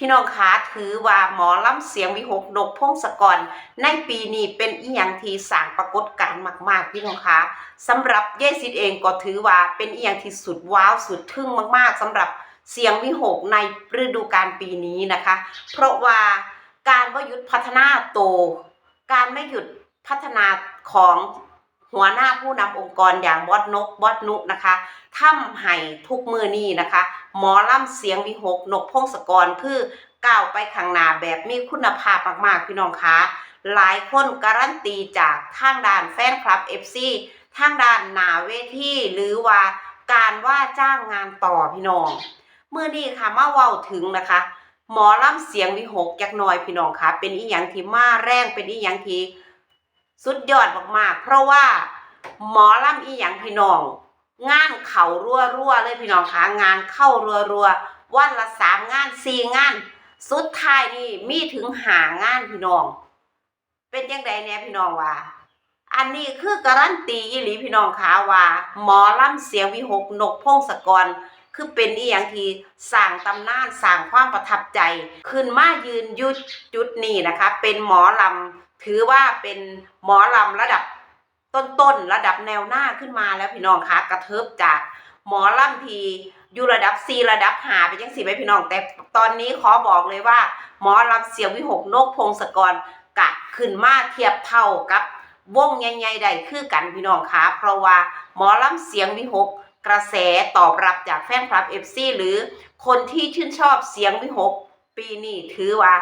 พี่น้องคะถือว่าหมอลำเสียงวิหกนกพงศกร ในปีนี้เป็นอีหยังที่สร้างปรากฏการณ์มาก ๆ พี่น้องคะสำหรับเยสิทธิ์เองก็ถือว่าเป็นอีหยังที่สุดว้าวสุดทึ่งมากๆสำหรับเสียงวิหกในฤดูกาลปีนี้นะคะ เพราะว่าการว่าหยุดพัฒนาโต การไม่หยุดพัฒนาของ หัวหน้าผู้นำองค์กรอย่างบอสนกบอสนุนะคะทำให้ทุกมือนี้นะคะ หมอล่ำเสียงวิหกนกพงศกรคือก้าวไปข้างหน้าแบบมีคุณภาพมากๆพี่น้องคะหลายคนการันตีจากทางด้านแฟนคลับ FC ทางด้านหนาเวทีหรือว่าการว่าจ้างงานต่อพี่น้องเมื่อนี้ค่ะมาเว้าถึงนะคะ หมอล่ำเสียงวิหกจักหน่อยพี่น้องคะเป็นอีหยังที่มาแรงเป็นอีหยังที่ สุดยอดมากๆ เพราะว่าหมอลำอีหยังพี่น้อง งานเข่ารัวๆเลยพี่น้องคะงานเข้ารัวๆวันละสามงานสี่งาน สุดท้ายนี่มีถึงหางานพี่น้อง เป็นยังไงเนี่ยพี่น้องว่า อันนี้คือการันตีอีหลีพี่น้องคะว่า หมอลำเสียงวิหกนกพงศกรคือเป็นอีหยังที่สร้างตำนานสร้างความประทับใจ ขึ้นมายืนยุดจุดนี้นะคะ เป็นหมอลำ ถือว่าเป็นหมอลำระดับต้นๆระดับแนวหน้าขึ้นมาแล้วพี่น้องคะกระเทิบจากหมอลำทีอยู่ระดับ C ระดับหาไปยังสี่ไปพี่น้อง แต่ตอนนี้ขอบอกเลยว่า หมอลำเสียงวิหกนกพงศกรกะขึ้นมาเทียบเท่ากับวงใหญ่ๆใดคือกันพี่น้องคะเพราะว่าหมอลำเสียงวิหกกระแสตอบรับจากแฟนคลับ FC หรือคนที่ชื่นชอบเสียงวิหกปีนี้ถือว่า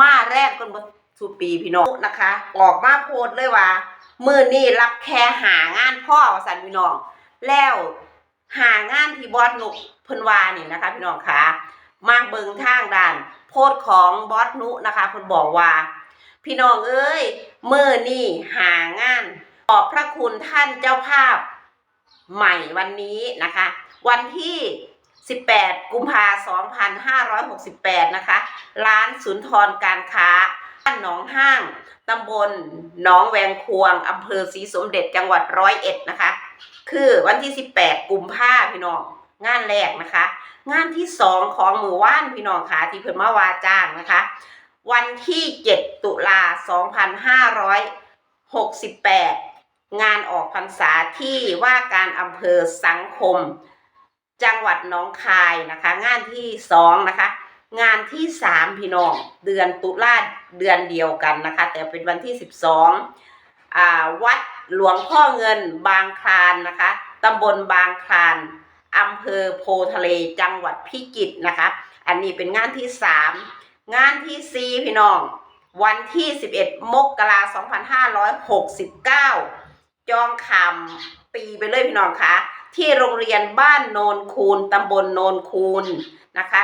มาแรกกันบน สุปีพี่น้องนะคะ ออกมาโพสเลยว่ามือนี่รับแค่หางานพ่อสันพี่น้อง แล้วหางานที่บอสนุกเพิ่นวานี่นะคะ พี่น้องคะมาเบิงทางด้าน โพสของบอสนุนะคะเพิ่นบอกว่า พี่น้องเอ้ยมือนี่หางานขอบพระคุณท่านเจ้าภาพใหม่วันนี้นะคะ วันที่ 18 กุมภา2568 นะคะ ร้านสุนทรการค้า บ้านหนองห้างตำบลหนองแวงควงอำเภอศรีสมเด็จจังหวัดร้อยเอ็ดนะคะ คือวันที่ 18 กุมภาพี่น้อง งานแรกนะคะ งานที่สองของมือว่านพี่น้องค่ะที่เพิ่นมาวาจ้างนะคะ วันที่ 7 ตุลา 2568 งานออกพรรษาที่ว่าการอำเภอสังคม จังหวัดหนองคายนะคะ งานที่สองนะคะ งานที่สามพี่น้องเดือนตุลาเดือนเดียวกันนะคะ แต่เป็นวันที่สิบสองอ่าวัดหลวงพ่อเงินบางคลานนะคะตำบลบางคลานอำเภอโพทะเลจังหวัดพิจิตรนะคะ อันนี้เป็นงานที่สามงานที่สี่พี่น้อง วันที่11มกราคม2569จองคำปีไปเลยพี่น้องคะที่โรงเรียนบ้านโนนคูนตำบลโนนคูนนะคะ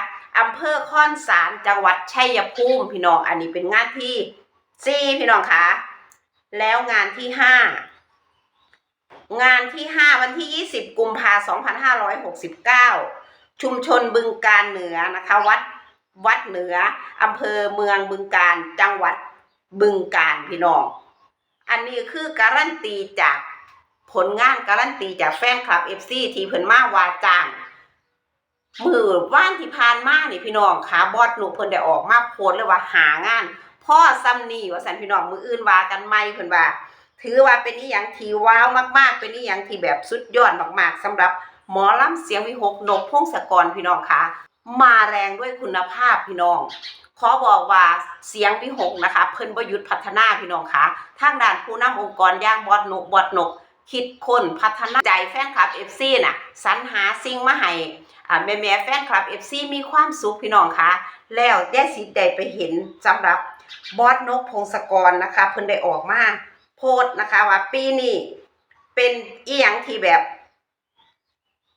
เภอค่อนสารจังหวัดชัยภูมิพี่น้องอันนี้เป็นงานที่สี่พี่น้องคะแล้วงานที่ห้างานที่ห้าวันที่ยี่สิบกุมภาสองพันห้าร้อยหกสิบเก้าชุมชนบึงการเหนือนะคะ วัดวัดเหนืออำเภอเมืองบึงการจังหวัดบึงการพี่น้อง อันนี้คือการันตีจากผลงานการันตีจากแฟนคลับเอฟซีที่เพิ่นมาวาจ้าง มือว่านที่ผ่านมานี่พี่น้องขาบอดหนูเพิ่นได้ออกมาโพสเลยว่าหางานพ่อซ้ำนี่ว่าสันพี่น้องมืออื่นว่ากันไม่เพิ่นว่า ถือว่าเป็นอีหยังที่ว้าวมากๆ เป็นอีหยังที่แบบสุดยอดมากๆสำหรับหมอลำเสียงวิหกนกพงศกรพี่น้องคะมาแรงด้วยคุณภาพพี่น้องขอบอกว่าเสียงวิหกนะคะ เพิ่นประยุทธ์พัฒนาพี่น้องคะทางด้านผู้นำองค์กรย่างบอดนกบอดนก คิดคนพัฒนาใจแฟนคลับ FC น่ะสรรหาสิ่งมาให้อ่แม่แม่แฟนคลับ FC มีความสุขพี่น้องคะแล้วแย่สิได้ไปเห็นสำหรับบอสนกพงศกรนะคะ เพิ่นได้ออกมาโพสนะคะว่าปีนี้เป็นอีหยังที่แบบ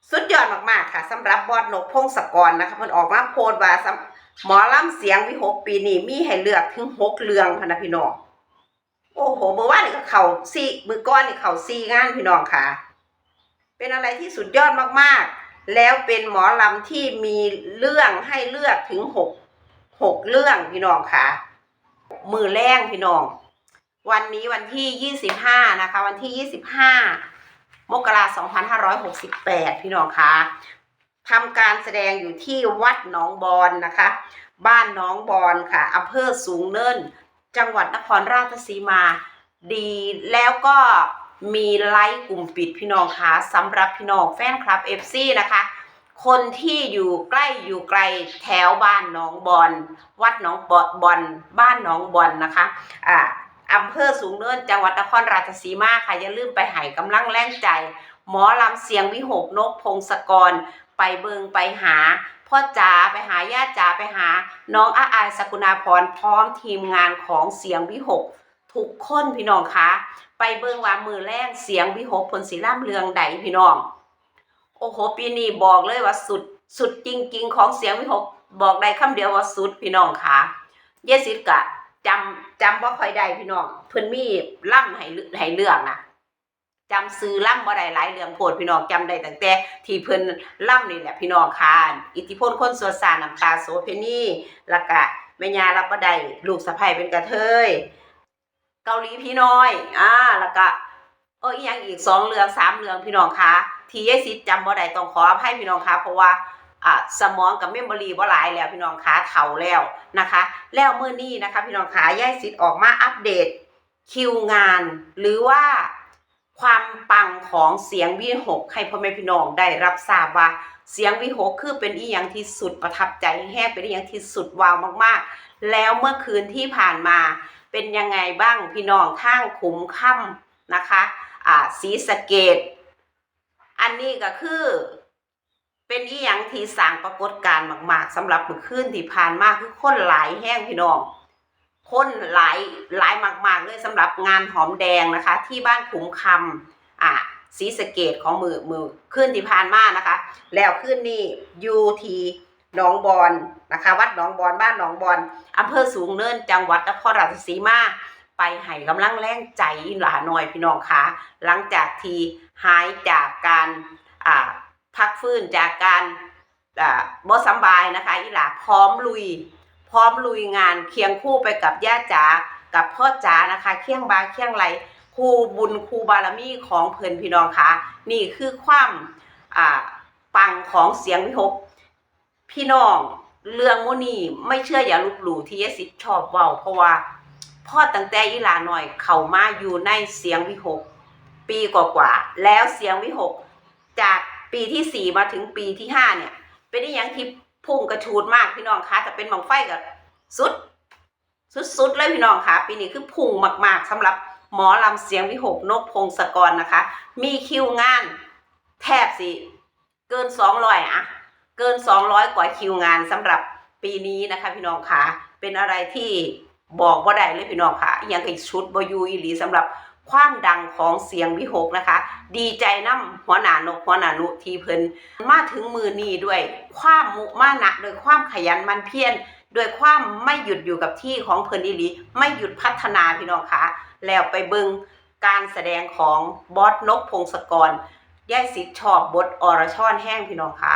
สุดยอดมากๆค่ะสำหรับบอสนกพงศกรนะคะเพิ่นออกมาโพสว่าหมอลำเสียงวิหกปีนี้มีให้เลือกถึงหกเรื่องพนะพี่น้อง อ้โหเมื่อวานนี่ก็เข่าซีมือก้อนนี่เข่าซีงานพี่น้องค่ะ เป็นอะไรที่สุดยอดมากๆ แล้วเป็นหมอลำที่มีเรื่องให้เลือกถึงหกหกเรื่องพี่น้องค่ะ มือแรงพี่น้อง วันนี้วันที่ยี่สิบห้านะคะ วันที่ยี่สิบห้ามกราสองพันห้าร้อยหกสิบแปดพี่น้องค่ะทำการแสดงอยู่ที่วัดหนองบอนนะคะ บ้านหนองบอนค่ะอำเภอสูงเนิน จังหวัดนครราชสีมา ดีแล้วก็มีไลฟ์กลุ่มปิดพี่น้องคะสำหรับพี่น้องแฟนคลับ FC นะคะ คนที่อยู่ใกล้อยู่ไกลแถวบ้านหนองบอน วัดหนองบอบอนบ้านหนองบอนนะคะอ่าอำเภอสูงเนินจังหวัดนครราชสีมาค่ะ อย่าลืมไปให้กำลังแรงใจ หมอลำเสียงวิหกนกพงศกร ไปเบิงไปหา พ่อจ๋าไปหาญาติจ๋าไปหา น้องอาอายสกุณาพรพร้อมทีมงานของเสียงวิหกทุกคนพี่น้องคะไปเบิ่งว่ามือแรกเสียงวิหกผลสีล่ำเรืองใดพี่น้อง โอ้โหปีนี้บอกเลยว่าสุดสุดจริง ๆ ของเสียงวิหกบอกได้คำเดียวว่าสุดพี่น้องคะเยสิกะจำจำว่าคอยได้พี่น้องเพิ่นมีล่ำให้เลืให้เลือกนะ จำซื้อล่ำบ่ได้หลายเรื่องโพดพี่น้องจำได้ตั้งแต่ที่เพิ่นล่ำนี่แหละพี่น้องค่ะอิทธิพลคนสวดสารน้ำตาโสเพณีแล้วก็แม่ยารับบ่ได้ลูกสะใภ้เป็นกระเทยเกาหลีพี่น้อย อ่าล้วก็เอออีกอย่างอีกสองเรื่องสามเรื่องพี่น้องคะทีเยสิดจำบ่ได้ต้องขออภัยพี่น้องคะเพราะว่าอ่าสมองกับเมมโมรีบ่หลายแล้วพี่น้องคะเฒ่าแล้วนะคะ แล้วมื้อนี้นะคะ พี่น้องคะยายสิทธิ์ออกมาอัปเดตคิวงานหรือว่า ความปังของเสียงวิหกให้พ่อแม่พี่น้องได้รับทราบว่าเสียงวิหกคือเป็นอีหยังที่สุดประทับใจแห้งเป็นอีหยังที่สุดวาวมากๆ แล้วเมื่อคืนที่ผ่านมาเป็นยังไงบ้างพี่น้องทางขุมค่ำนะคะอ่าสีสะเกต อันนี้ก็คือ เป็นอีหยังที่สร้างปรากฏการณ์มาก ๆสำหรับเมื่อคืนที่ผ่านมาคือคนหลายแห้งพี่น้อง คนหลายหลายมาก ๆ เลยสำหรับงานหอมแดงนะคะ ที่บ้านขุมคำอ่าสีสะเกตของมือมือขึ้นที่ผ่านมานะคะ แล้วขึ้นนี่ยูทีหนองบอนนะคะ วัดหนองบอนบ้านหนองบอนอำเภอสูงเนินจังหวัดนครราชสีมาไปให้กำลังแรงใจอีหลาหน่อยพี่น้องคะหลังจากที่หายจากการอ่าพักฟื้นจากการอ่าบ่สบายนะคะอีหลาพร้อมลุย พร้อมลุยงานเคียงคู่ไปกับย่าจ๋ากับพ่อจ๋านะคะเคียงบาเคียงไหลครูบุญครูบารมีของเพิ่อนพี่น้องคะนี่คือความอ่าปังของเสียงวิหกพี่น้องเรื่องโมนี่ไม่เชื่ออย่าลบหลู่ที่ยสิทธิ์ชอบเว้าเพราะว่าพ่อตั้งแต่อีหลาหน่อยเข้ามาอยู่ในเสียงวิหกปีกว่าๆแล้วเสียงวิหกจากปีที่สี่มาถึงปีที่ห้าเนี่ย เป็นอย่างที่ พุ่งกระชูดมากพี่น้องคะแต่เป็นบังไฟกับสุด สุดๆเลยพี่น้องคะปีนี้คือพุ่งมาก ๆสำหรับหมอลำเสียงวิหกนกพงศกรนะคะ มีคิวงานแทบสิเกินสองร้อยอะเกินสองร้อยกว่าคิวงานสำหรับปีนี้นะคะ พี่น้องคะเป็นอะไรที่บอกว่าได้เลยพี่น้องค่ะยังอีกชุดบอยูอีหลีสำหรับ ความดังของเสียงวิหกนะคะ ดีใจน้ำหัวหนานกหัวหนานุทีเพิ่นมาถึงมือนี้ด้วยความมุมานะโดยความขยันมันเพียรโดวยความไม่หยุดอยู่กับที่ของเพิ่นอีหลีไม่หยุดพัฒนาพี่น้องคะแล้วไปเบิงการแสดงของบอสนกพงศกรย่ายสิทธิ์ชอบบทอรชรแห้งพี่น้องคะ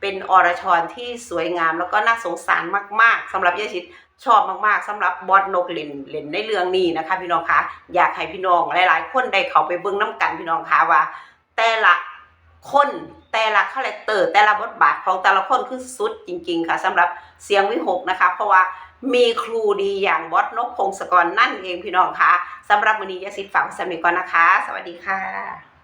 เป็นอรชรที่สวยงามแล้วก็น่าสงสารมาก ๆสำหรับยายสิทธิ์ชอบมากๆสำหรับบอสนกเล่นเล่นในเรื่องนี้นะคะ พี่น้องคะอยากให้พี่น้องหลาย ๆ คนได้เข้าไปเบิ่งน้กันพี่น้องคะว่า แต่ละคนแต่ละคาแรคเตอร์แต่ละบทบาทของแต่ละคนคือสุดจริง ๆ ค่ะสำหรับเสียงวิหกนะคะ เพราะว่ามีครูดีอย่างบอสนกพงศกรนั่นเองพี่น้องคะสำหรับวันนี้ยายสิทธิ์ฝากไว้สำหรับนิก่อนนะคะ สวัสดีค่ะ